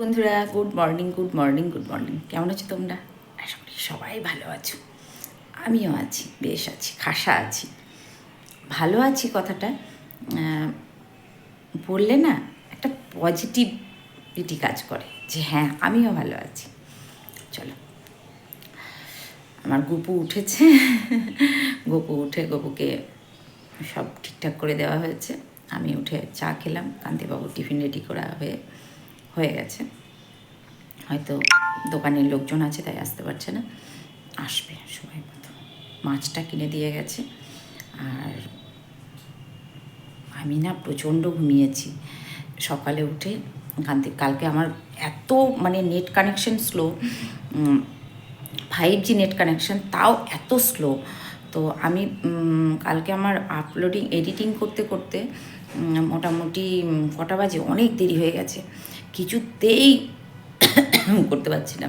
বন্ধুরা good morning good morning good morning কেমন আছো তোমরা? আশা করি সবাই ভালো আছো। আমিও আছি, বেশ আছি, খাসা আছি। ভালো আছি কথাটা। বললে না, একটা পজিটিভিটি কাজ করে যে হ্যাঁ আমিও ভালো আছি। চলো। আমার গুপু উঠেছে। গপু উঠে গপুকে সব ঠিকঠাক করে দেওয়া হয়েছে। আমি উঠে চা খেলাম। কান্তিবাবু টিফিন রেডি করা হয়ে হয়ে গেছে। হয়তো দোকানের লোকজন আছে, তাই আসতে পারছে না। আসবে সময় মতো। মাছটা কিনে দিয়ে গেছে। আর আমি না প্রচণ্ড ঘুমিয়েছি। সকালে উঠে কান্তি কালকে আমার এত মানে net connection slow five G net connection, তাও এত স্লো। তো আমি কালকে আমার আপলোডিং এডিটিং করতে করতে মোটামুটি কটা বাজে? অনেক দেরি হয়ে গেছে। কিছুতেই করতে পারছি না।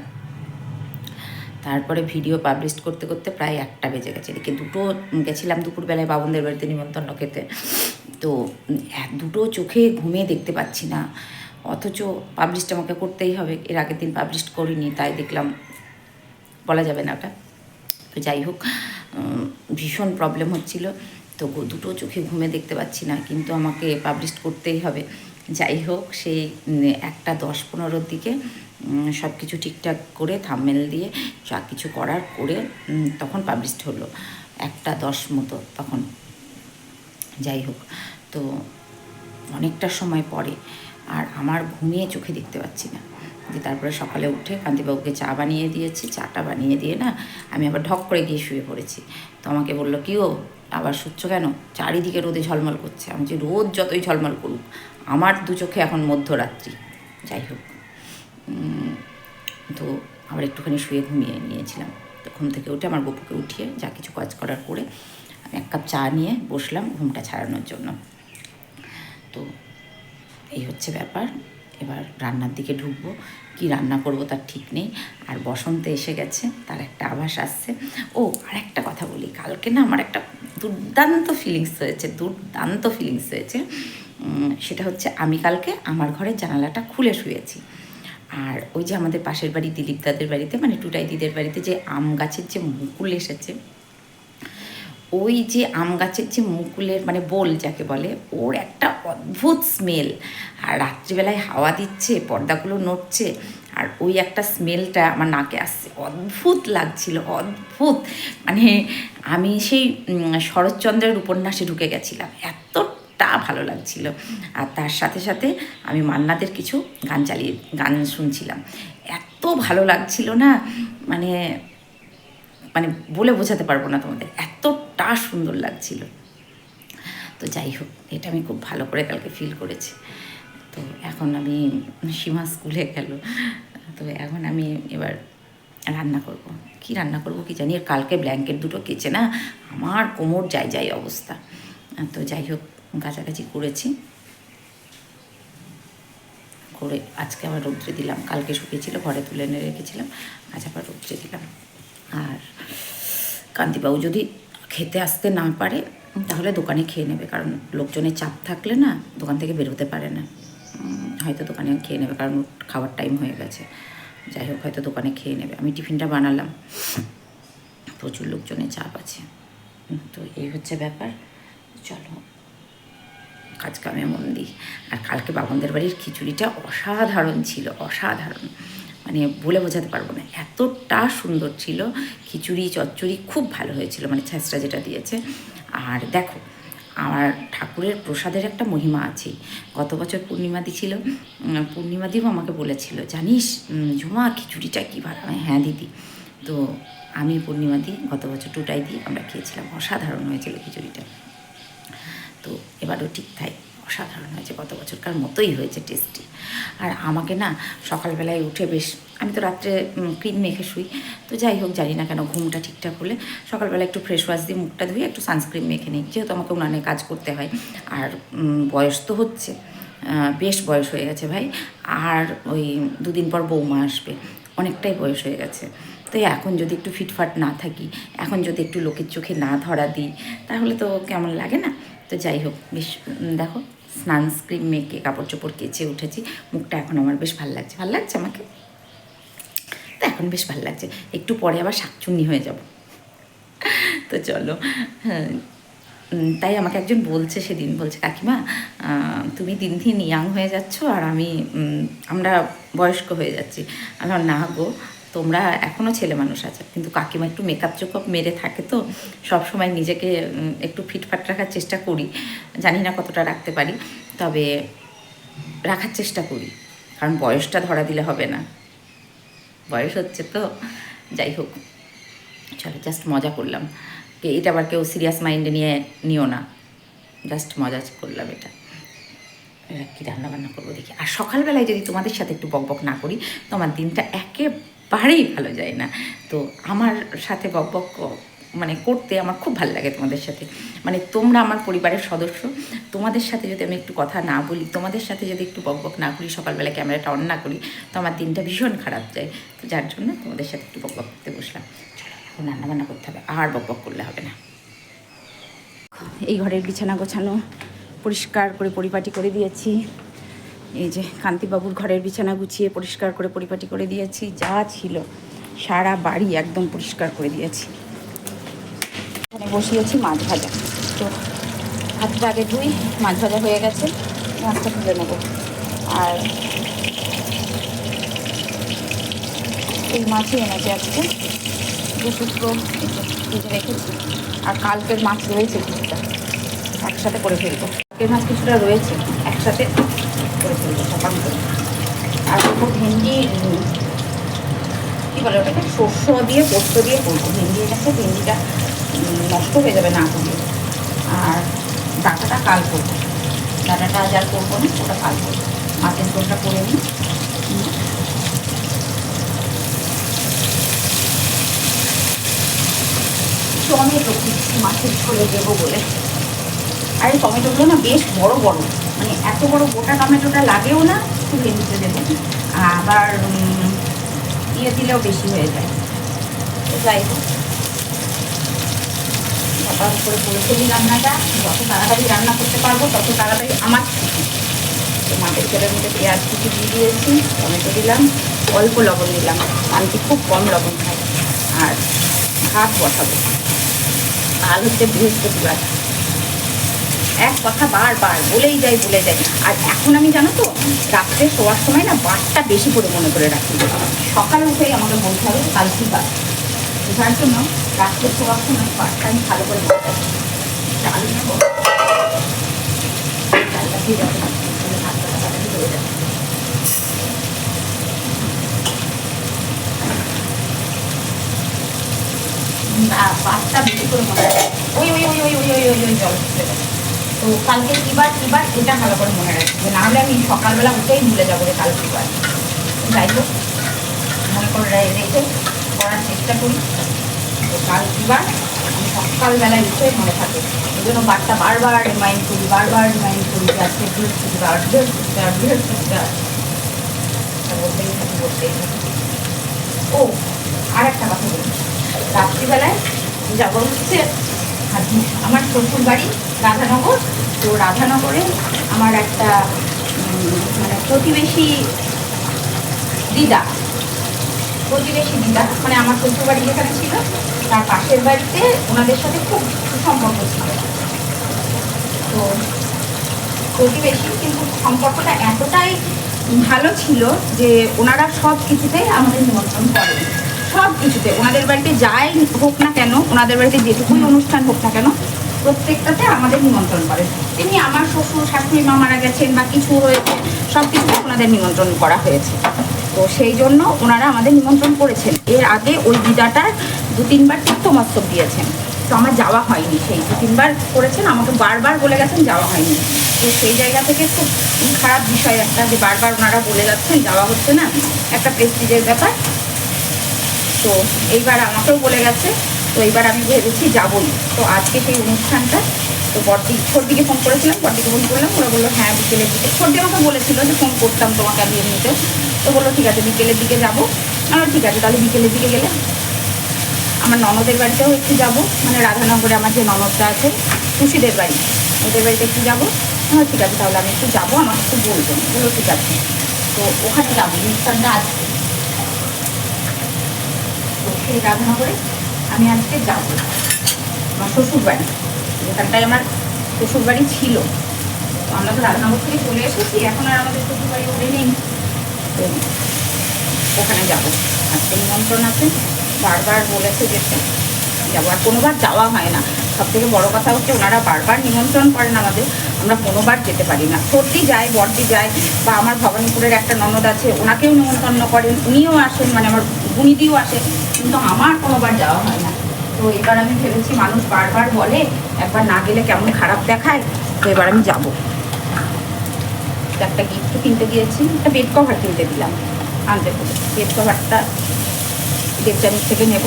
তারপরে ভিডিও পাবলিশ করতে করতে প্রায় একটা বেজে গেছে। এদিকে দুটো গেছিলাম দুপুরবেলায় বাবনদের বাড়িতে নিমন্ত্রণ খেতে তো দুটো চোখে ঘুমিয়ে দেখতে পাচ্ছি না। অথচ পাবলিশটা আমাকে করতেই হবে। এর আগের দিন পাবলিশ করিনি, তাই দেখলাম বলা যাবে না ওটা। তো যাই হোক ভীষণ প্রবলেম হচ্ছিল। তো দুটো চোখে ঘুমে দেখতে পাচ্ছি না, কিন্তু আমাকে পাবলিশ করতেই হবে। যাই হোক সেই একটা দশ পনেরোর দিকে সব কিছু ঠিকঠাক করে থামমেল দিয়ে যা কিছু করার করে তখন পাবলিশড হলো। একটা দশ মতো তখন। যাই হোক, তো অনেকটা সময় পরে, আর আমার ঘুমিয়ে চোখে দেখতে পাচ্ছি না। যে তারপরে সকালে উঠে কান্তিবাবুকে চা বানিয়ে দিয়েছি, চাটা বানিয়ে দিয়ে না আমি আবার ঢক করে গিয়ে শুয়ে পড়েছি। তো আমাকে বলল, কি ও আবার শুচ্ছ কেন? চারিদিকে রোদে ঝলমল করছে। আমি যে রোদ যতই ঝলমল করুক আমার দু চোখে এখন মধ্যরাত্রি, যাই হোক। তো আবার একটুখানি শুয়ে ঘুমিয়ে নিয়েছিলাম। তো ঘুম থেকে উঠে আমার গপুকে উঠিয়ে যা কিছু কাজ করার করে আমি এক কাপ চা নিয়ে বসলাম ঘুমটা ছাড়ানোর জন্য। তো এই হচ্ছে ব্যাপার। এবার রান্নার দিকে ঢুকবো। কি রান্না করব তার ঠিক নেই। আর বসন্ত এসে গেছে, তার একটা আভাস আসছে। ও, আর একটা কথা বলি, কালকে না আমার একটা দুর্দান্ত ফিলিংস হয়েছে, দুর্দান্ত ফিলিংস হয়েছে। সেটা হচ্ছে আমি কালকে আমার ঘরের জানালাটা খুলে শুয়েছি। আর ওই যে আমাদের পাশের বাড়ি দিলীপ দাদের বাড়িতে মানে টুটাই দিদের বাড়িতে যে আম গাছের যে মুকুল এসেছে, ওই যে আম গাছের যে মুকুলের মানে বোল যাকে বলে, ওর একটা অদ্ভুত স্মেল আর রাত্রিবেলায় হাওয়া দিচ্ছে, পর্দাগুলো নড়ছে, আর ওই একটা স্মেলটা আমার নাকে আসছে। অদ্ভুত লাগছিল, অদ্ভুত। মানে আমি সেই শরৎচন্দ্রের উপন্যাসে ঢুকে গেছিলাম। এতটা ভালো লাগছিল। আর তার সাথে সাথে আমি মান্নাদের কিছু গান চালিয়ে, গান শুনছিলাম। এত ভালো লাগছিল না মানে মানে বলে বোঝাতে পারব না তোমাদের, এতটা সুন্দর লাগছিল। তো যাই হোক, এটা আমি খুব ভালো করে কালকে ফিল করেছি। তো এখন আমি সীমা স্কুলে গেল। তো এখন আমি এবার রান্না করব। কি রান্না করব কি জানি কালকে ব্ল্যাঙ্কেট দুটো কেচে না, আমার কোমর যাই যাই অবস্থা। তো যাই হোক কাছাকাছি করেছি। করে আজকে আবার রৌদ্রে দিলাম। কালকে শুকিয়েছিল, ঘরে তুলে এনে রেখেছিলাম। আজ আবার রৌদ্রে দিলাম। আর কান্তিবাবু যদি খেতে আসতে না পারে, তাহলে দোকানে খেয়ে নেবে। কারণ লোকজনের চাপ থাকলে না দোকান থেকে বেরোতে পারে না। হয়তো দোকানে খেয়ে নেবে, কারণ খাওয়ার টাইম হয়ে গেছে। যাই হোক, হয়তো দোকানে খেয়ে নেবে। আমি টিফিনটা বানালাম। প্রচুর লোকজনের চাপ আছে। তো এই হচ্ছে ব্যাপার। চলো কাজ কামে মন দিই। আর কালকে বাবনদের বাড়ির খিচুড়িটা অসাধারণ ছিল অসাধারণ। মানে বলে বোঝাতে পারব না এতটা সুন্দর ছিল। খিচুড়ি চচ্চড়ি খুব ভালো হয়েছিল মানে ছ্যাঁচড়া যেটা দিয়েছে। আর দেখো আমার ঠাকুরের প্রসাদের একটা মহিমা আছে। গত বছর পূর্ণিমাদি ছিল উম, পূর্ণিমাদিও আমাকে বলেছিল জানিস ঝুমা খিচুড়িটা কী ভালো হয়? দিদি। তো আমি পূর্ণিমাদি গত বছর টুটাই দিয়ে আমরা খেয়েছিলাম অসাধারণ হয়েছিল খিচুড়িটা। তো এবারও ঠিক তাই। অসাধারণ হয়েছে, গত বছরকার মতোই হয়েছে টেস্টি আর আমাকে না সকালবেলায় উঠে বেশ, আমি তো রাত্রে ক্রিম মেখে শুই। তো যাই হোক, জানি না কেন ঘুমটা ঠিকঠাক হলে সকালবেলা একটু ফ্রেশ ওয়াশ দিয়ে মুখটা ধুয়ে একটু সানস্ক্রিন মেখে নিই। যেহেতু আমাকে উনানে কাজ করতে হয়। আর বয়স তো হচ্ছে বেশ বয়স হয়ে গেছে ভাই। আর ওই দুদিন পর বৌমা আসবে, অনেকটাই বয়স হয়ে গেছে। তো এখন যদি একটু ফিটফাট না থাকি, এখন যদি একটু লোকের চোখে না ধরা দিই, তাহলে তো কেমন লাগে না? তো যাই হোক, বেশ দেখো স্নানস্ক্রিন মেখে কাপড় চোপড় কেচে উঠেছি। মুখটা এখন আমার বেশ ভালো লাগছে। ভালো লাগছে আমাকে? তো এখন বেশ ভালো লাগছে। একটু পরে আবার শাকচুন্নি হয়ে যাব। তো চলো হ্যাঁ তাই আমাকে একজন বলছে সেদিন, বলছে, কাকিমা তুমি দিন দিন ইয়াং হয়ে যাচ্ছ আর আমি আমরা বয়স্ক হয়ে যাচ্ছি। আমার না গো তোমরা এখনও ছেলে মানুষ আছে। কিন্তু কাকিমা একটু মেকআপ চেকআপ মেরে থাকে তো সব সময় নিজেকে একটু ফিটফাট রাখার চেষ্টা করি। জানি না কতটা রাখতে পারি, তবে রাখার চেষ্টা করি। কারণ বয়সটা ধরা দিলে হবে না। বয়স হচ্ছে তো, যাই হোক। চলো জাস্ট মজা করলাম। এটা আবার কেউ সিরিয়াস মাইন্ডে নিয়ে নিও না। জাস্ট মজা করলাম এটা। কি রান্না বান্না করব দেখি। আর সকালবেলায় যদি তোমাদের সাথে একটু বকবক না করি, তোমার দিনটা দিনটা একেবারেই ভালো যায় না। তো আমার সাথে বক বক মানে করতে আমার খুব ভালো লাগে তোমাদের সাথে। মানে তোমরা আমার পরিবারের সদস্য, তোমাদের সাথে যদি আমি একটু কথা না বলি, তোমাদের সাথে যদি একটু বকবক না করি, সকালবেলা ক্যামেরাটা অন না করি, তো আমার দিনটা ভীষণ খারাপ যায়। তো যার জন্য তোমাদের সাথে একটু বকবক করতে বসলাম। চলো, এখন রান্না বান্না করতে হবে, আর বকবক করলে হবে না। এই ঘরের বিছানা গোছানো, পরিষ্কার করে পরিপাটি করে দিয়েছি। এই যে কান্তিবাবুর ঘরের বিছানা গুছিয়ে পরিষ্কার করে পরিপাটি করে দিয়েছি, যা ছিল সারা বাড়ি একদম পরিষ্কার করে দিয়েছি। এখানে বসিয়েছি মাছ ভাজা। তো হাতটা আগে ধুই, মাছ ভাজা হয়ে গেছে, মাছটা তুলে নেব। আর এই মাছই এনেছে আজকে। দু টুকরো রেখেছি। আর কালকের মাছ রয়েছে কিছুটা একসাথে করে ফেলব। কালকের মাছ কিছুটা রয়েছে, একসাথে করে ফেলব, সকাল করে। আর করব ভেন্ডি, কী বলে ওটাকে? শস্য দিয়ে, পোস্ত দিয়ে করব। ভেন্ডি এনেছে ভেন্ডিটা নষ্ট হয়ে যাবে না করলে। আর ডাটাটা কাল করব। ডাটাটা আর করব না, ওটা কাল করব। মাছের ঝোলটা করে নিই। টমেটো দিচ্ছি মাছের ঝোলে দেবো বলে। আর এই টমেটোগুলো না বেশ বড় বড়। মানে এত বড় গোটা টমেটোটা লাগেও না, একটু ভেঙে দেবো। আবার ইয়ে দিলেও বেশি হয়ে যায়। যাই হোক। সকাল করে করে ফেলি রান্নাটা, যত তাড়াতাড়ি রান্না করতে পারব, তত তাড়াতাড়ি আমার খুশি তো মাছের ঝোলের মধ্যে পেঁয়াজ কুচি দিয়ে দিয়েছি, টমেটো দিলাম, অল্প লবণ দিলাম। আনটি খুব কম লবণ খাই আর ভাত বসাবো। কাল হচ্ছে বৃহস্পতিবার। এক কথা বারবার, বলেই যাই, বলে যাই। আর এখন আমি জানো তো, রাত্রে শোয়ার সময় না বারটা বেশি করে মনে করে রাখি। সকাল উঠেই আমাকে বলতে হবে, কাল কি বোঝার জন্য রাত্রে শোয়ার সময় বারটা আমি ভালো করে রাখি ডাল নেব পাঁচটা বেশি করে মনে হয় ওই ওই ওই ওই ওই ওই ওই জল তো কালকে কিবার কিবার এটা ভালো করে মনে রাখব। নাহলে আমি সকালবেলা উঠেই ভুলে যাব যে কাল কিবার যাই হোক, মনে করে রেখে করার চেষ্টা করি। তো কাল কিবার আমি সকালবেলায় উঠে মনে থাকে এই জন্য বারটা বারবার রিমাইন্ড করি, বারবার রিমাইন্ড করি যে আজকে বৃহস্পতিবার বৃহস্পতিবার বৃহস্পতিবার। বলতেই থাকি বলতেই থাকি। ও আর একটা কথা বলি। রাত্রিবেলায় যাব হচ্ছে আমার শ্বশুর বাড়ি রাধানগর। তো রাধানগরে আমার একটা মানে প্রতিবেশী দিদা প্রতিবেশী দিদা মানে আমার শ্বশুর বাড়ি যেখানে ছিল, তার পাশের বাড়িতে ওনাদের সাথে খুব সুসম্পর্ক ছিল। তো প্রতিবেশী, কিন্তু সম্পর্কটা এতটাই ভালো ছিল যে ওনারা সব কিছুতেই আমাদের নিমন্ত্রণ করেন। সব কিছুতে। ওনাদের বাড়িতে যাই হোক না কেন, ওনাদের বাড়িতে যেটুকুই অনুষ্ঠান হোক না কেন, প্রত্যেকটাতে আমাদের নিমন্ত্রণ করেন তেমনি আমার শ্বশুর, শাশুড়ি মা মারা গেছেন বা কিছু হয়েছে, সব কিছুতে ওনাদের নিমন্ত্রণ করা হয়েছে। তো সেই জন্য ওনারা আমাদের নিমন্ত্রণ করেছেন। এর আগে ওই দিদাটার দু তিনবার তীর্থমস্তক দিয়েছেন। তো আমার যাওয়া হয়নি সেই দু তিনবার করেছেন, আমাকে বারবার বলে গেছেন যাওয়া হয়নি। তো সেই জায়গা থেকে খুব খারাপ বিষয় একটা যে বারবার ওনারা বলে যাচ্ছেন, যাওয়া হচ্ছে না, একটা প্রেস্টিজের ব্যাপার। তো এইবার আমাকেও বলে গেছে, তো এইবার আমি ভেবেছি যাবই। তো আজকে সেই অনুষ্ঠানটা, তো বড়দি ছোটদিকে ফোন করেছিলাম বড়দিকে ফোন করলাম, ওরা বলল হ্যাঁ বিকেলের দিকে। ছোটদি আমাকে বলেছিল যে ফোন করতাম তোমাকে আমি এমনিতেও। তো বলল, ঠিক আছে, বিকেলের দিকে যাব। আমার ঠিক আছে, তাহলে বিকেলের দিকে গেলে। আমার ননদের বাড়িতেও একটু যাব মানে রাধানগরে আমার যে ননদটা আছে খুশিদের বাড়ি, ওদের বাড়িতে একটু যাব। হ্যাঁ ঠিক আছে, তাহলে আমি একটু যাব, আমাকে একটু বলবেন। বলো ঠিক আছে। তো ওখানে যাব, অনুষ্ঠানটা আছে সেই রাজনগরে আমি আজকে যাব। আমার শ্বশুর বাড়ি যেখানটায় আমার শ্বশুর বাড়ি ছিল। তো আমরা তো রাজনগর থেকে চলে এসেছি, এখন আর আমাদের শ্বশুর বাড়ি ওখানে নেই। তো ওখানে যাব। আজকে নিমন্ত্রণ আছে, বারবার বলেছে যেতে যাব। আর কোনোবার যাওয়া হয় না। সব থেকে বড়ো কথা হচ্ছে ওনারা বারবার নিমন্ত্রণ করেন আমাদের। আমরা কোনোবার যেতে পারি না। সর্দি যায়, বর্দি যায়, বা আমার ভবানীপুরের একটা ননদ আছে, ওনাকেও নিমন্ত্রণ করেন। উনিও আসেন মানে আমার বুনিদিও আসেন কিন্তু আমার কোনোবার যাওয়া হয় না। তো এবার আমি ভেবেছি মানুষ বারবার বলে, একবার না গেলে কেমন খারাপ দেখায়, তো এবার আমি যাব। একটা গিফট কিনতে দিয়েছি একটা বেড কভার কিনতে দিলাম, আনতে বলে বেড কভারটা দেবজানির থেকে নেব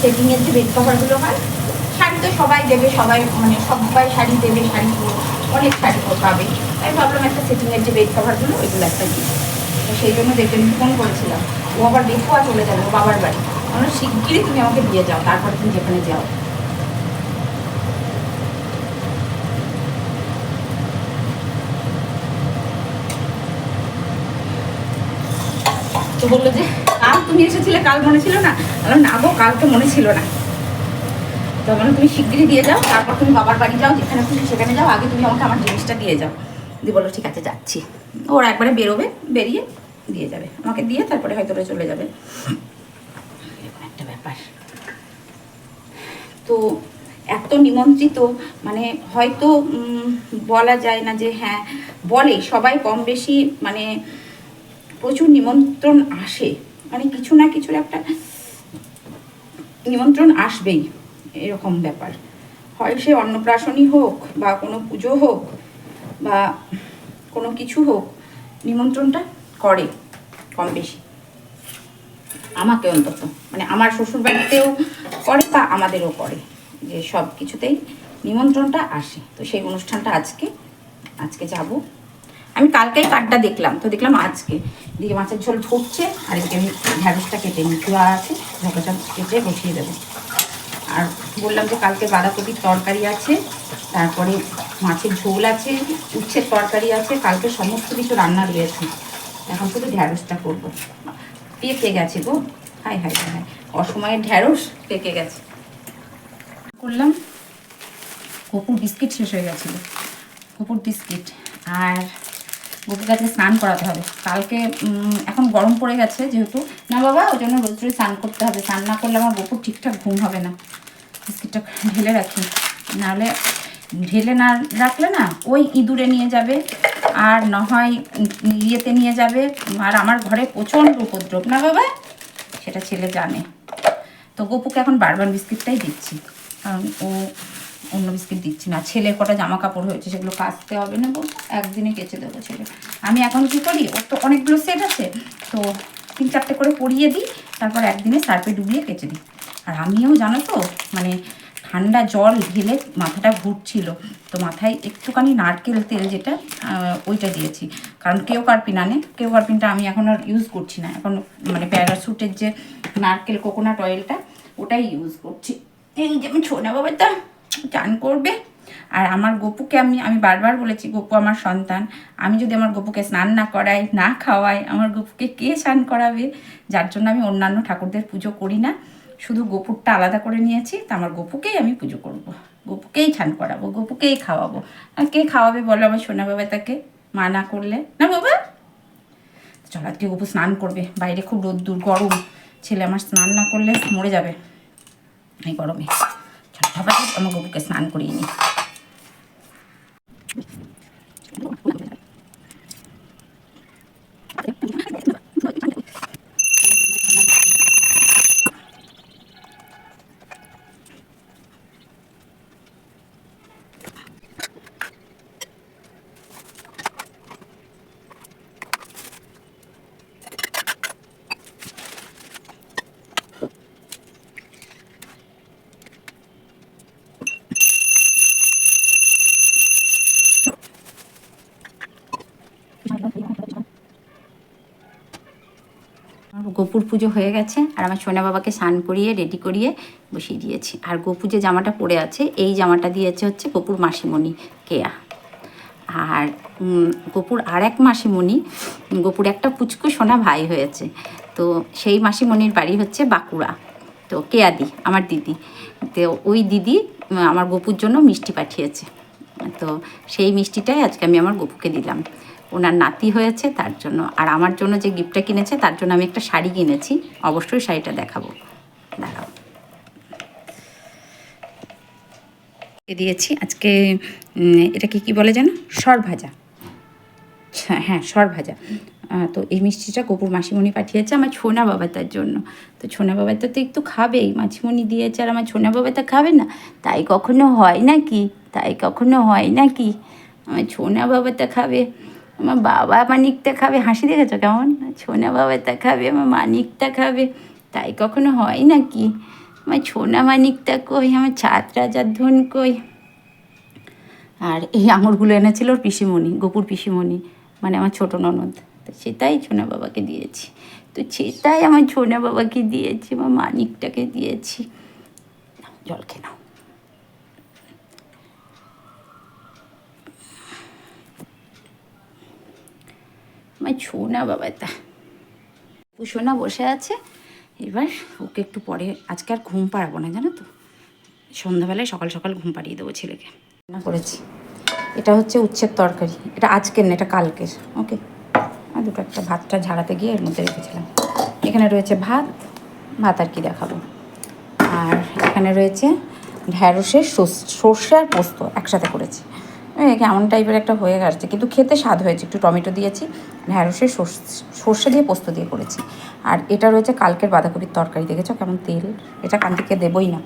সেটিংয়ের যে বেড কভারগুলো হয়, শাড়ি তো সবাই দেবে, সবাই মানে সবাই শাড়ি দেবে, শাড়ি অনেক শাড়ি পাবে তাই ভাবলাম একটা সেটিংয়ের যে বেড কভারগুলো ওইগুলো একটা দিই সেই জন্য দেবজানিকে ফোন করেছিলাম। ও আবার বেকুয়া চলে যাবে বাবার বাড়ি। আমরা শিগগিরই তুমি আমাকে দিয়ে যাও, তারপর তুমি যেখানে যাও। তো বলল যে, কাল তুমি এসেছিলে, কাল মনে ছিল না? বললাম, না গো, কাল তো মনে ছিল না। তো মানে তুমি শিগগিরই দিয়ে যাও, তারপর তুমি বাবার বাড়ি যাও, যেখানে খুশি সেখানে যাও, আগে তুমি আমাকে আমার জিনিসটা দিয়ে যাও। দিয়ে বলল, ঠিক আছে, যাচ্ছি। ওরা একবারে বেরোবে, বেরিয়ে দিয়ে যাবে। আমাকে দিয়ে তারপরে হয়তো চলে যাবে। একটা ব্যাপার। তো এত নিমন্ত্রিত মানে হয়তো বলা যায় না যে হ্যাঁ বলে সবাই কম বেশি মানে প্রচুর নিমন্ত্রণ আসে। মানে কিছু না কিছুর একটা নিমন্ত্রণ আসবেই, এরকম ব্যাপার। হয় সে অন্নপ্রাশনই হোক বা কোনো পুজো হোক বা কোনো কিছু হোক, নিমন্ত্রণটা করে কম বেশি। আমাকে অন্তত। মানে আমার শ্বশুর বাড়িতেও করে বা আমাদেরও করে যে সব কিছুতেই নিমন্ত্রণটা আসে। তো সেই অনুষ্ঠানটা আজকে আজকে যাব। আমি কালকেই কার্ডটা দেখলাম। তো দেখলাম আজকে দিকে মাছের ঝোল ফুটছে আর এদিকে আমি ঢ্যাঁড়সটা কেটে নিই চুয়া আছে ঢোকাটা কেটে বসিয়ে দেবো। আর বললাম যে কালকে বাঁধাকপির তরকারি আছে, তারপরে মাছের ঝোল আছে, উচ্ছের তরকারি আছে, কালকে সমস্ত কিছু রান্না রয়েছে। এখন শুধু ঢ্যাঁড়সটা করব। পেকে গেছে গো। হাই হাই হাই অসময়ে ঢ্যাঁড়স পেকে গেছে। করলাম। কপুর বিস্কিট শেষ হয়ে গেছিল। কপুর বিস্কিট। আর গপুর কাছে স্নান করাতে হবে। কালকে এখন গরম পড়ে গেছে যেহেতু। না বাবা, ওই জন্য রোজ রোজ স্নান করতে হবে। স্নান না করলে আমার গপুর ঠিকঠাক ঘুম হবে না। বিস্কিটটা ঢেলে রাখি। নাহলে ঢেলে না রাখলে না ওই ইঁদুরে নিয়ে যাবে। আর না হয় ইয়েতে নিয়ে যাবে। আর আমার ঘরে প্রচণ্ড উপদ্রব, না বাবা? সেটা ছেলে জানে। তো গপুকে এখন বারবার বিস্কিটটাই দিচ্ছি। কারণ ও অন্য বিস্কিট দিচ্ছি না। ছেলে কটা জামা কাপড় হয়েছে, সেগুলো কাচতে হবে না বলতো একদিনে কেচে দেবো ছেলে। আমি এখন কী করি? ওর তো অনেকগুলো সেট আছে। তো তিন চারটে করে পরিয়ে দিই, তারপর একদিনে সার্ফে ডুবিয়ে কেচে দিই। আর আমিও জানো তো মানে ঠান্ডা জল ঢেলে মাথাটা ঘুরছিল। তো মাথায় একটুখানি নারকেল তেল যেটা ওইটা দিয়েছি। কারণ কেউ কার্পিন আনে। কেউ কার্পিনটা আমি এখন আর ইউজ করছি না। এখন মানে প্যারাসুটের যে নারকেল, কোকোনাট অয়েলটা, ওটাই ইউজ করছি। এই যে আমি ছোনা বাবাটা চান করবে। আর আমার গপুকে আমি আমি বারবার বলেছি, গপু আমার সন্তান। আমি যদি আমার গপুকে স্নান না করাই, না খাওয়াই, আমার গপুকে কে স্নান করাবে? যার জন্য আমি অন্যান্য ঠাকুরদের পুজো করি না। শুধু গোপুরটা আলাদা করে নিয়েছি, তো আমার গোপুকেই আমি পুজো করব। গোপুকেই ছান করাবো, গোপুকেই খাওয়াবো। আর কে খাওয়াবে বলো আমার সোনা বাবা তাকে? মা না করলে। না বাবা? চল আজকে গোপু স্নান করবে। বাইরে খুব রোদ্দুর, গরম। ছেলে আমার স্নান না করলে মরে যাবে। এই গরমে। ঝপাঝপ আমার গোপুকে স্নান করিয়ে নিই। গোপুর পুজো হয়ে গেছে আর আমার সোনা বাবাকে স্নান করিয়ে, রেডি করিয়ে বসিয়ে দিয়েছি। আর গোপু যে জামাটা পরে আছে, এই জামাটা দিয়েছে হচ্ছে গোপুর মাসিমণি কেয়া। আর গোপুর আর এক মাসিমণি, গোপুর একটা পুচকু সোনা ভাই হয়েছে। তো সেই মাসিমণির বাড়ি হচ্ছে বাঁকুড়া। তো কেয়াদি আমার দিদি। তো ওই দিদি আমার গোপুর জন্য মিষ্টি পাঠিয়েছে। তো সেই মিষ্টিটাই আজকে আমি আমার গপুকে দিলাম। ওনার নাতি হয়েছে, তার জন্য, আর আমার জন্য যে গিফটটা কিনেছে, তার জন্য আমি একটা শাড়ি কিনেছি। অবশ্যই শাড়িটা দেখাবো। দেখাও। দিয়েছি আজকে এটাকে কি বলে যেন? সর ভাজা হ্যাঁ হ্যাঁ সর ভাজা তো এই মিষ্টিটা গোপুর মাসিমণি পাঠিয়েছে আমার ছোনা বাবা তার জন্য। তো ছোনা বাবা তো একটু খাবেই, মাসিমণি দিয়েছে আর আমার ছোনা বাবা তো খাবে না। তাই কখনো হয় নাকি? তাই কখনো হয় নাকি? আমার ছোনা বাবাটা খাবে। আমার বাবা মানিকটা খাবে। হাসি দেখেছ কেমন? ছোনা বাবাটা খাবে, আমার মানিকটা খাবে। তাই কখনো হয় নাকি? আমার ছোনা মানিকটা কই? আমার ছাদ রাজার ধন কই? আর এই আঙুরগুলো এনেছিল ওর পিসিমণি, গোপুর পিসিমণি মানে আমার ছোট ননদ। তো সেটাই ছোনা বাবাকে দিয়েছি। তো সেটাই আমার ছোনা বাবাকে দিয়েছি, আমার মানিকটাকে দিয়েছি। জল নাও। আমার ছোনা বাবাটা সোনা বসে আছে। এবার ওকে একটু পরে, আজকে আর ঘুম পাড়াবো না, জানো তো? সন্ধ্যাবেলায় সকাল সকাল ঘুম পাড়িয়ে দেবো ছেলেকে। রান্না করেছি। এটা হচ্ছে উচ্ছের তরকারি। এটা আজকের না, এটা কালকের। ওকে। আর দুটো একটা ভাতটা ঝাড়াতে গিয়ে এর মধ্যে রেখেছিলাম। এখানে রয়েছে ভাত ভাত আর কি দেখাবো। আর এখানে রয়েছে ঢ্যাঁড়সের সর্ষ- আর পোস্ত একসাথে করেছি। কেমন টাইপের একটা হয়ে গেছে। কিন্তু খেতে স্বাদ হয়েছে। একটু টমেটো দিয়েছি, ঢ্যাঁড়সের সর্ষ- সর্ষে দিয়ে পোস্ত দিয়ে করেছি। আর এটা রয়েছে কালকের বাঁধাকপির তরকারি। দেখেছ কেমন তেল? এটা কান্তিকে দেবই না।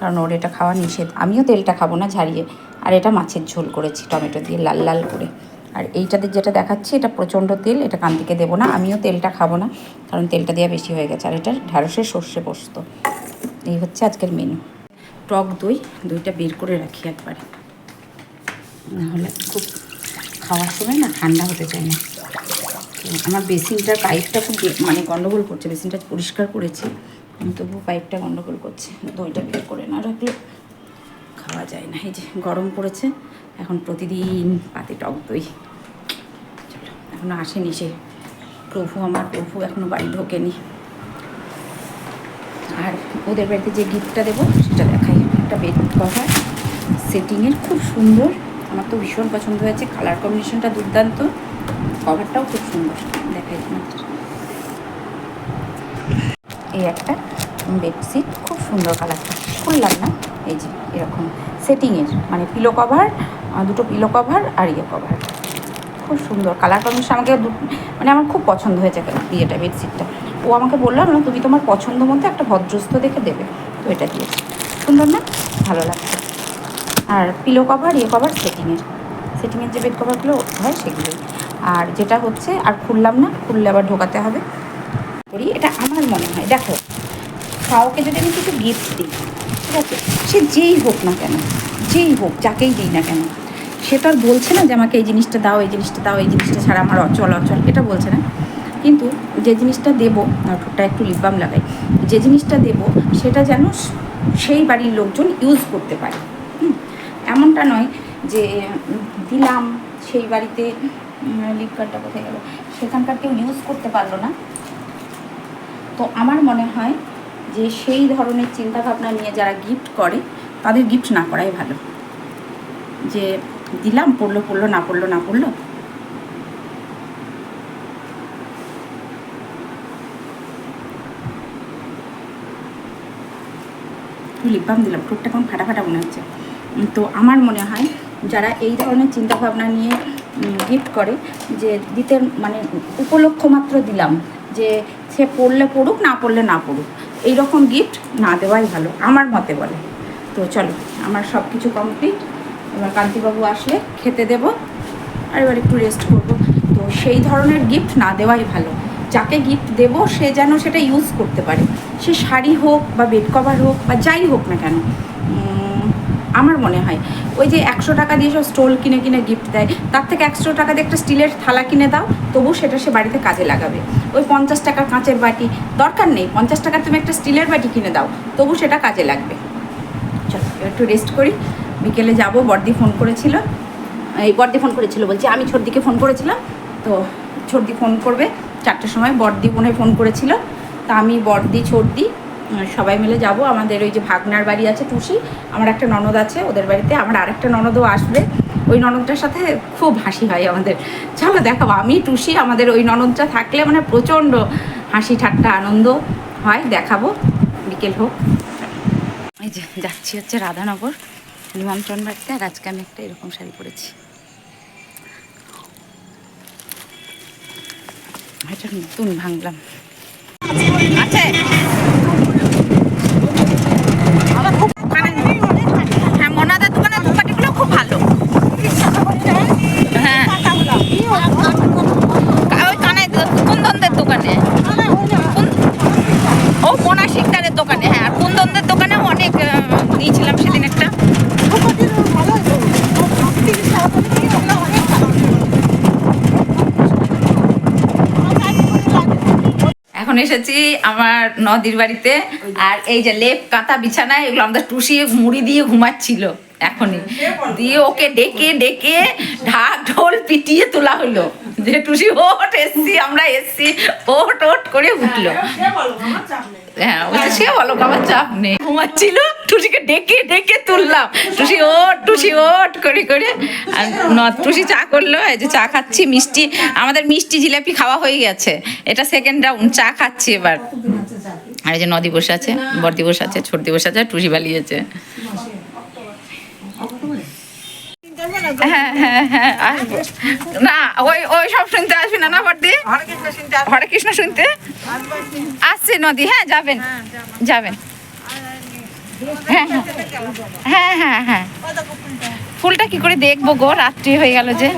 কারণ ওর এটা খাওয়া নিষেধ। আমিও তেলটা খাব না ঝারিয়ে আর এটা মাছের ঝোল করেছি টমেটো দিয়ে লাল লাল করে। আর এইটাতে যেটা দেখাচ্ছি, এটা প্রচণ্ড তেল। এটা কান্তিকে দেবো না। আমিও তেলটা খাব না। কারণ তেলটা দেওয়া বেশি হয়ে গেছে। আর এটা ঢ্যাঁড়সের সর্ষে পোস্ত। এই হচ্ছে আজকের মেনু টক দই, দইটা বের করে রাখি একবারে। নাহলে খুব খাওয়ার সময় না ঠান্ডা হতে চায় না। আমার বেসিনটার পাইপটা খুব মানে গন্ডগোল করছে, বেসিনটা পরিষ্কার করেছি তবুও পাইপটা গন্ডগোল করছে। দইটা বের করে না রাখলে খাওয়া যায় না। এই যে গরম পড়েছে, এখন প্রতিদিন পাতে টক দই। চলো এখনও আসেনি সে। প্রভু আমার, প্রভু এখনও বাড়ি ঢোকেনি। আর ওদের বাড়িতে যে গিফটটা দেবো, সেটা দেখাই। একটা বেড কভার সেটিংয়ের খুব সুন্দর। আমার তো ভীষণ পছন্দ হয়েছে। কালার কম্বিনেশনটা দুর্দান্ত। কভারটাও খুব সুন্দর। দেখাই এই একটা বেডশিট খুব সুন্দর কালারটা খুললাম না? এই যে, এরকম সেটিংয়ের মানে পিলো কভার দুটো পিলো কভার আর ইয়ে কভার খুব সুন্দর কালার কম্বিনেশন আমাকে মানে আমার খুব পছন্দ হয়েছে ইয়েটা বেডশিটটা ও আমাকে বললাম না তুমি তোমার পছন্দ মতো একটা ভদ্রস্থ দেখে দেবে। তো এটা দিয়েছি। সুন্দর না? ভালো লাগছে। আর পিলো কভার ইয়ে কভার সেটিংয়ের সেটিংয়ের যে বেড কভারগুলো হয় সেগুলোই। আর যেটা হচ্ছে, আর খুললাম না, খুললে আবার ঢোকাতে হবে। করি, এটা আমার মনে হয়। দেখো, কাউকে যদি আমি কিছু গিফট দিই, ঠিক আছে, সে যেই হোক না কেন, যেই হোক, যাকেই দিই না কেন, সে তো আর বলছে না যে আমাকে এই জিনিসটা দাও, এই জিনিসটা দাও, এই জিনিসটা ছাড়া আমার অচল অচল, এটা বলছে না। কিন্তু যে জিনিসটা দেবো ঠোঁটটা একটু লিপবাম লাগাই, যে জিনিসটা দেবো, সেটা যেন সেই বাড়ির লোকজন ইউজ করতে পারে। এমনটা নয় যে দিলাম, সেই বাড়িতে লিপ কার্ডটা কোথায় গেল? সেখানকার কেউ ইউজ করতে পারল না। তো আমার মনে হয় যে, সেই ধরনের চিন্তাভাবনা নিয়ে যারা গিফট করে, তাদের গিফট না করাই ভালো। যে, দিলাম, পড়ল পড়ল, না পড়ল না পড়ল। লিপ বাম দিলাম, ঠোঁটটা কেমন ফাটা ফাটা মনে হচ্ছে। তো আমার মনে হয় যারা এই ধরনের চিন্তাভাবনা নিয়ে গিফট করে, যে দিতে মানে উপলক্ষ মাত্র দিলাম, যে সে পড়লে পড়ুক, না পড়লে না পড়ুক এই রকম গিফট না দেওয়াই ভালো, আমার মতে বলে। তো চলো, আমার সব কিছু কমপ্লিট এবার কান্তিবাবু আসলে খেতে দেব, আর এবার একটু রেস্ট করব। তো সেই ধরনের গিফট না দেওয়াই ভালো, যাকে গিফট দেবো, সে যেন সেটা ইউজ করতে পারে। সে শাড়ি হোক বা বেড কভার হোক বা যাই হোক না কেন আমার মনে হয়। ওই যে একশো টাকা দিয়ে সব স্টোল কিনে কিনে গিফট দেয় তার থেকে একশো টাকা দিয়ে একটা স্টিলের থালা কিনে দাও তবু সেটা সে বাড়িতে কাজে লাগাবে। ওই পঞ্চাশ টাকার কাঁচের বাটি দরকার নেই পঞ্চাশ টাকার তুমি একটা স্টিলের বাটি কিনে দাও তবু সেটা কাজে লাগবে। চলো একটু রেস্ট করি। বিকেলে যাব বর্দি ফোন করেছিল। এই বর্দি ফোন করেছিল বলছি আমি ছোটদিকে ফোন করেছিলাম তো ছোটদি ফোন করবে চারটের সময় বর্দি হয় ফোন করেছিল। তা আমি বর্দি উম, সবাই মিলে যাব। আমাদের ওই যে ভাগনার বাড়ি আছে টুসি, আমার একটা ননদ আছে ওদের বাড়িতে, আমার আরেকটা ননদও আসবে। ওই ননদটার সাথে খুব হাসি হয় আমাদের। চলো দেখাবো, আমি, টুসি, আমাদের ওই ননদটা থাকলে মানে প্রচণ্ড হাসি ঠাট্টা আনন্দ হয়, দেখাবো, বিকেল হোক। এই যে যাচ্ছি হচ্ছে রাধানগর, নিমন্ত্রণ বাড়িতে আর আজকে আমি একটা এরকম শাড়ি পরেছি। নতুন ভাঙলাম হ্যাঁ মনাদার দোকানের ধূপকাঠিগুলো খুব ভালো হ্যাঁ ওই কানাই কুন্দনদের দোকানে কুন- ও মোনা শিকদারের দোকানে হ্যাঁ আর কুন্দনদের দোকানেও অনেক আহ, নিয়েছিলাম সেদিন একটা এখন এসেছি আমার নদীর বাড়িতে। আর এই যে লেপ কাঁথা বিছানায় এগুলো আমাদের টুসি মুড়ি দিয়ে ঘুমাচ্ছিল এখনই। দিয়ে ওকে ডেকে ডেকে ঢাক ঢোল পিটিয়ে তোলা হলো। যে টুসি ওট এসছি আমরা এসছি। ওট ওট করে উঠল। হ্যাঁ বলছে সে বলো আমার চাপ নেই। ঘুমাচ্ছিল টুসিকে ডেকে ডেকে তুললাম। টুসি ওট টুসি ওট করে করে। আর টুসি চা করল এই যে চা খাচ্ছি মিষ্টি আমাদের মিষ্টি জিলাপি খাওয়া হয়ে গেছে। এটা সেকেন্ড রাউন্ড চা খাচ্ছি এবার। আর এই যে নদী বসে আছে বর্দি বসে আছে ছোটদি বসে আছে টুসি বালিয়েছে হ্যাঁ হ্যাঁ হ্যাঁ না, ওই ওই সব শুনতে না না হরে কৃষ্ণ শুনতে? আসছে, নদী হ্যাঁ যাবেন। যাবেন। হ্যাঁ হ্যাঁ। হ্যাঁ হ্যাঁ হ্যাঁ। ফুলটা কি করে দেখব গো? রাত্রি হয়ে গেল যে।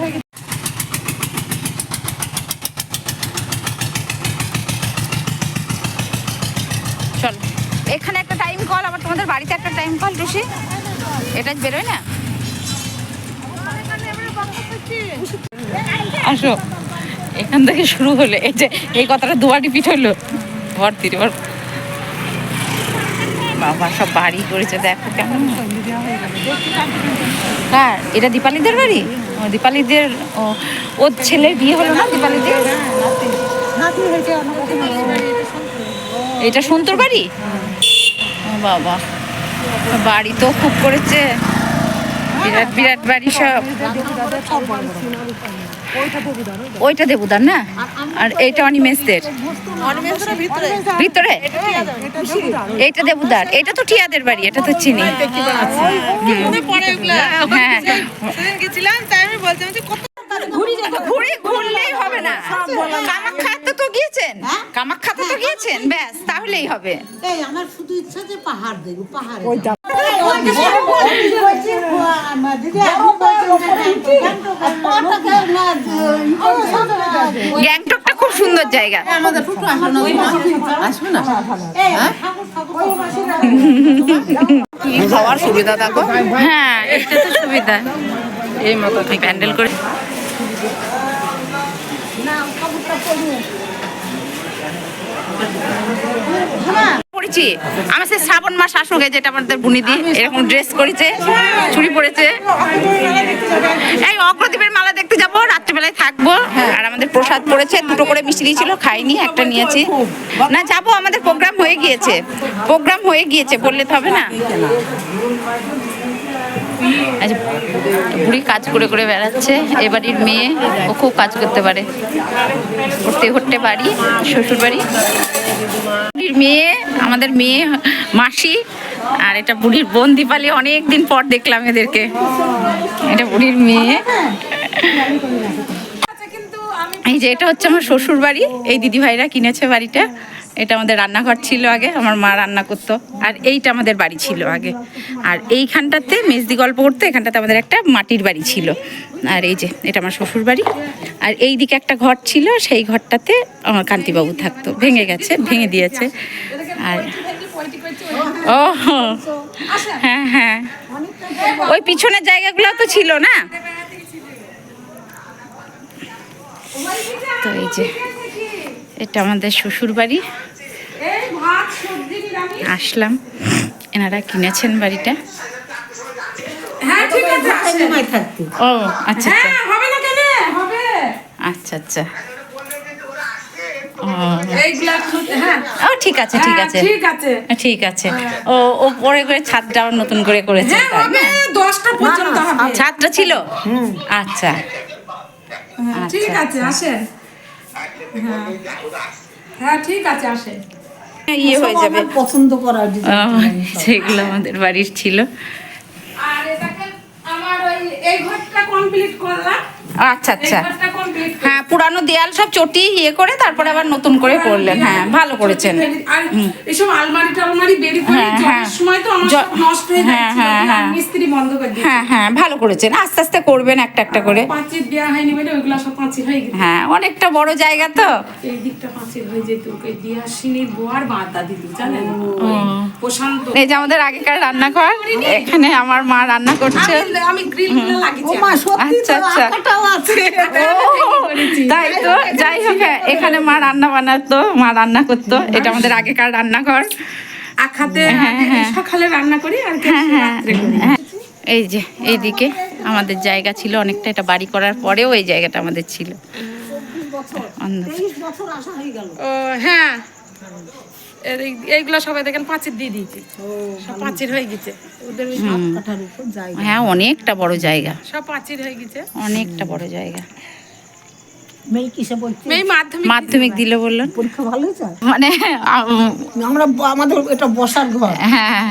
এখানে একটা টাইম কল আবার তোমাদের বাড়িতে একটা টাইম কল টুসি এটা বেরোয় না? আসো। এখান থেকে শুরু হলো, এই যে, এই কথাটা দুবার রিপিট হলো। ভর্তি এবার বাবা, সব বাড়ি করেছে, দেখো কেমন। কার? এটা দীপালিদের বাড়ি? ও, দীপালিদের, ও, ওর ছেলের বিয়ে হলো না দীপালিদের? এটা সন্তুর বাড়ি? বাবা। বাড়ি তো খুব করেছে। বিরাট বিরাট বাড়ি সব। ওইটা দেবুদার না? আর এইটা অনিমেষদের। ভিতরে? এইটা দেবুদার। এটা তো টিয়াদের বাড়ি এটা তো চিনি। হ্যাঁ। গেছিলাম তাই আমি বলছিলাম যে কত ঘুরে ঘুরলেই হবে না। কামাখ্যাতে তো গিয়েছেন? কামাখ্যাতে তো গিয়েছেন? ব্যাস তাহলেই হবে। এই আমার শুধু ইচ্ছা যে পাহাড় দেখব পাহাড়ে গ্যাংটকটা খুব সুন্দর জায়গা। খাওয়ার সুবিধা দেখো হ্যাঁ এটা তো সুবিধা। এই মতো প্যান্ডেল করে পড়েছি। শ্রাবণ মাস আসুকে যেটা আমাদের বুনিদি এরকম ড্রেস করেছে, চুড়ি পরেছে। এই অগ্রদীপের মালা দেখতে যাব, রাত্রিবেলায় থাকব। আর আমাদের প্রসাদ পড়েছে, দুটো করে মিষ্টি দিয়েছিল, খাইনি, একটা নিয়েছি। না, যাব, আমাদের প্রোগ্রাম হয়ে গিয়েছে। প্রোগ্রাম হয়ে গিয়েছে, বললে তো হবে না। আচ্ছা বুড়ি কাজ করে করে বেড়াচ্ছে। এ বাড়ির মেয়ে, ও খুব কাজ করতে পারে। করতে উঠতে বাড়ি, শ্বশুর বাড়ি। বুড়ির মেয়ে, আমাদের মেয়ে মাসি, আর এটা বুড়ির বোন দীপালি অনেক দিন পর দেখলাম এদেরকে। এটা বুড়ির মেয়ে। এই যে এটা হচ্ছে আমার শ্বশুর বাড়ি এই দিদি ভাইরা কিনেছে বাড়িটা। এটা আমাদের রান্নাঘর ছিল আগে, আমার মা রান্না করতো। আর এইটা আমাদের বাড়ি ছিল আগে। আর এইখানটাতে মেজদি গল্প করতে, এখানটাতে আমাদের একটা মাটির বাড়ি ছিল। আর এই যে, এটা আমার শ্বশুর বাড়ি। আর এই দিকে একটা ঘর ছিল, সেই ঘরটাতে আমার কান্তিবাবু থাকতো। ভেঙে গেছে, ভেঙে দিয়েছে। আর ও হ্যাঁ হ্যাঁ। ওই পিছনের জায়গাগুলো তো ছিল না? তো এই যে এটা আমাদের শ্বশুর বাড়ি আসলাম। এনারা কিনেছেন বাড়িটা। সিনেমায় থাকতো। ও আচ্ছা আচ্ছা। হবে না কেন? হবে। আচ্ছা আচ্ছা। ও হ্যাঁ। ও ঠিক আছে ঠিক আছে। ঠিক আছে। ঠিক আছে। ও ও পরে করে ছাদটাও নতুন করে করেছে। হ্যাঁ ছাদটা ছিল? আচ্ছা। ঠিক আছে আসেন। হ্যাঁ। হ্যাঁ ঠিক আছে আসেন। ইয়ে হয়ে যাবে। পছন্দ করা সেগুলো আমাদের বাড়ির ছিল। আর এটাকে আমার ওই এই ঘরটা কমপ্লিট করলাম। আচ্ছা আচ্ছা। হ্যাঁ পুরানো দেয়াল সব চটিয়ে ইয়ে করে তারপরে আবার নতুন করে করলেন। হ্যাঁ ভালো করেছেন। এসব আলমারি টালমারি বেরি করে হ্যাঁ, হ্যাঁ। সময় তো আমার নষ্ট হয়ে হ্যাঁ, হ্যাঁ, হ্যাঁ। মিস্ত্রি বন্ধ করে দিয়েছে। হ্যাঁ হ্যাঁ ভালো করেছেন। আস্তে আস্তে করবেন একটা একটা করে। পাঁচির দেওয়া হয়নি বলে ওইগুলা সব পাঁচির হয়ে গেছে। হ্যাঁ অনেকটা বড় জায়গা তো। এই দিকটা পাঁচির হয়ে যেত ওকে দিয়া সিনির বোয়ার বাঁধা দিত জানেন? প্রশান্ত। এই যে আমাদের আগেকার রান্নাঘর এখানে আমার মা রান্না করছে। আমি- গ্রিলগুলো ও লাগিয়েছি মা সত্যি আচ্ছা, আচ্ছা। আছে। তাই তো যাই হোক হ্যাঁ, এখানে মা রান্না বানাতো মা রান্না করতো এটা আমাদের আগেকার রান্নাঘর। আখাতে হ্যাঁ, হ্যাঁ। সকালে রান্না করি আর হ্যাঁ হ্যাঁ হ্যাঁ। এই যে এইদিকে আমাদের জায়গা ছিল অনেকটা এটা বাড়ি করার পরেও এই জায়গাটা আমাদের ছিল। হয়ে। হ্যাঁ এইগুলা সবাই দেখেন পাঁচির দিয়ে দিয়েছি। সব পাঁচির হয়ে গেছে। ওদের হ্যাঁ অনেকটা বড় জায়গা। সব পাঁচির হয়ে গেছে। অনেকটা বড় জায়গা। মেয়ে কিসে বলছে এই মাধ্যমিক মাধ্যমিক দিল। বললেন। পরীক্ষা ভালো মানে আম, আমরা আমাদের এটা বসার ঘর। হ্যাঁ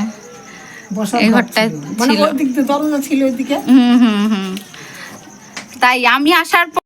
বসার ঘরটা ছিল। মানে ওই দিক দিয়ে দরজা ছিল ওইদিকে। হুম হুম হুম। তাই আমি আসার পর